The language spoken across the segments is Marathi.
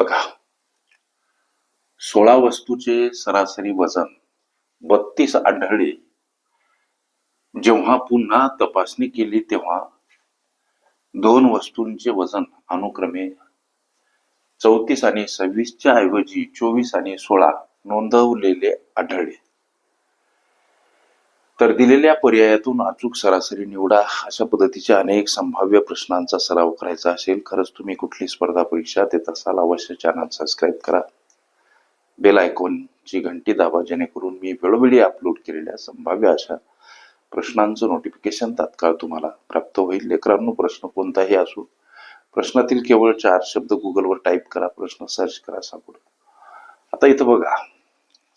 बघा. सोळा वस्तूचे सरासरी वजन बत्तीस आढळले. जेव्हा पुन्हा तपासणी केली तेव्हा दोन वस्तूंचे वजन अनुक्रमे चौतीस आणि सव्वीसच्या ऐवजी चोवीस आणि सोळा नोंदवलेले आढळले. तर दिलेल्या पर्यायातून अचूक सरासरी निवडा अशा पद्धतीच्या अनेक संभाव्य प्रश्नांचा सराव करायचा असेल खरंच तुम्ही कुठली स्पर्धा परीक्षा देत असाल अवश्य चॅनल सबस्क्राईब करा. बेल आयकॉनची घंटी दाबा जेणेकरून मी वेळोवेळी अपलोड केलेल्या संभाव्य अशा प्रश्नांचं नोटिफिकेशन तात्काळ तुम्हाला प्राप्त होईल. लेकरांनो प्रश्न कोणताही असो प्रश्नातील केवळ चार शब्द गुगलवर टाईप करा प्रश्न सर्च करा सापड. आता इथं बघा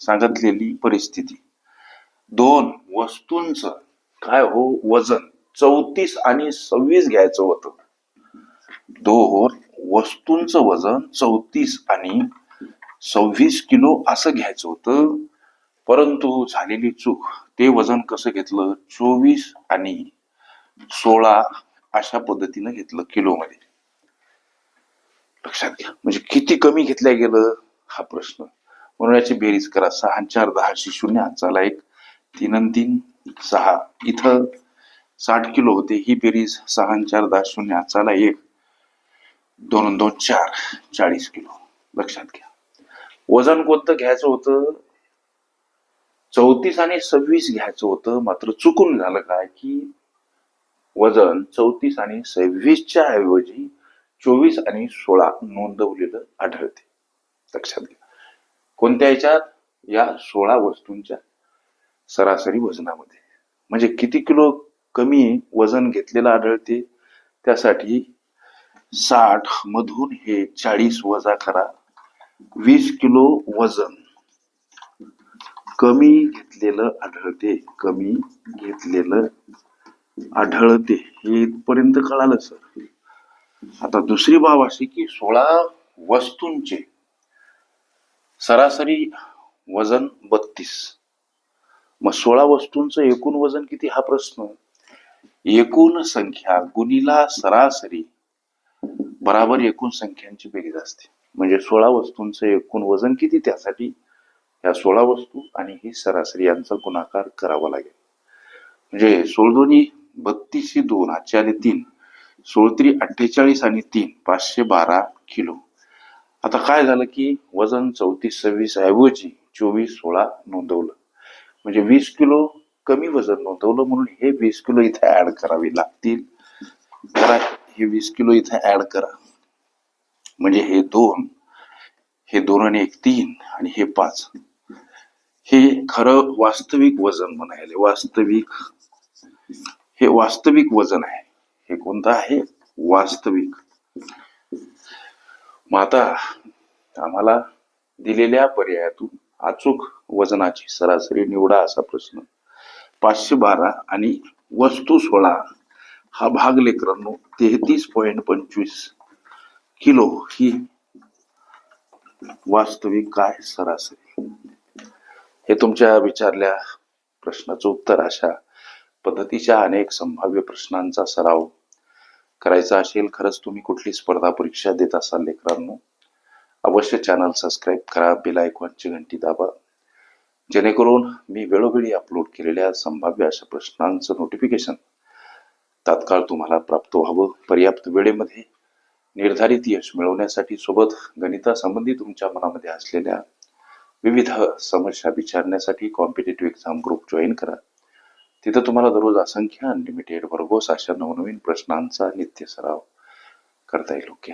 सांगितलेली परिस्थिती. दोन वस्तूंचं. काय हो? वजन. चौतीस आणि सव्वीस घ्यायचं होतं. दोन वस्तूंचं वजन चौतीस आणि सव्वीस किलो असं घ्यायचं होतं. परंतु झालेली चूक. ते वजन कसं घेतलं? चोवीस आणि सोळा अशा पद्धतीनं घेतलं किलोमध्ये. लक्षात घ्या. म्हणजे किती कमी घेतल्या गेलं? हा प्रश्न. म्हणून याची बेरीज करा. सहा चार दहाशे शून्य. हाताला एक तीन तीन सहा. इथं साठ किलो होते. ही बेरीज सहा चार दहा शून्य हाताला एक. दोन दोन चार. चाळीस किलो. लक्षात घ्या. वजन कोणतं घ्यायचं होतं? चौतीस आणि सव्वीस घ्यायचं होतं. मात्र चुकून झालं काय की वजन चौतीस आणि सव्वीसच्या ऐवजी चोवीस आणि सोळा नोंदवलेलं आढळते. लक्षात घ्या. कोणत्या याच्यात? या सोळा वस्तूंच्या. सरासरी वजनामध्ये. म्हणजे किती किलो कमी वजन घेतलेलं आढळते? त्यासाठी साठ मधून हे चाळीस वजा करा. वीस किलो वजन कमी घेतलेलं आढळते. कमी घेतलेलं आढळते. हे इथपर्यंत कळालं सर. आता दुसरी बाब अशी की सोळा वस्तूंचे सरासरी वजन बत्तीस. मग सोळा वस्तूंचं एकूण वजन किती? हा प्रश्न. एकूण संख्या गुणिला सरासरी बराबर एकूण संख्यांची बेरीज असते. म्हणजे सोळा वस्तूंचं एकूण वजन किती? त्यासाठी या सोळा वस्तू आणि ही सरासरी यांचा गुणाकार करावा लागेल. म्हणजे सोळदोनी बत्तीस ही दोन आजचे आणि तीन सोळत्री अठ्ठेचाळीस आणि तीन पाचशे बारा किलो. आता काय झालं की वजन चौतीस सव्वीस ऐवजी चोवीस सोळा नोंदवलं. म्हणजे वीस किलो कमी वजन नोंदवलं म्हणून हे वीस किलो इथे ऍड करावे लागतील. करा हे वीस किलो इथे ऍड करा. म्हणजे हे दोन हे दोन आणि एक तीन आणि हे पाच. हे खरं वास्तविक वजन म्हणायले. वास्तविक हे वास्तविक वजन आहे. हे कोणतं आहे? वास्तविक. मग आता आम्हाला दिलेल्या पर्यायातून अचूक वजनाची सरासरी निवडा असा प्रश्न. पाचशे बारा आणि वस्तू सोळा हा भाग लेकरांनो तेहतीस पॉइंट पंचवीस किलो ही वास्तविक काय सरासरी? हे तुमच्या विचारल्या प्रश्नाचं उत्तर अशा पद्धतीच्या अनेक संभाव्य प्रश्नांचा सराव करायचा असेल खरंच तुम्ही कुठली स्पर्धा परीक्षा देत असाल लेकरांनो? अवश्य चॅनल सबस्क्राईब करा बेल आयकॉनची घंटी दाबा. जेणेकरून मी वेळोवेळी अपलोड केलेल्या संभाव्य अशा प्रश्नांचं नोटिफिकेशन तात्काळ तुम्हाला प्राप्त व्हावं. पर्याप्त वेळेमध्ये निर्धारित यश मिळवण्यासाठी सोबत गणितासंबंधी तुमच्या मनामध्ये असलेल्या विविध समस्या विचारण्यासाठी कॉम्पिटेटिव्ह एक्झाम ग्रुप जॉईन करा. तिथं तुम्हाला दररोज असंख्य अनलिमिटेड वर्गोस अशा नवनवीन प्रश्नांचा नित्य सराव करता येईल. ओके.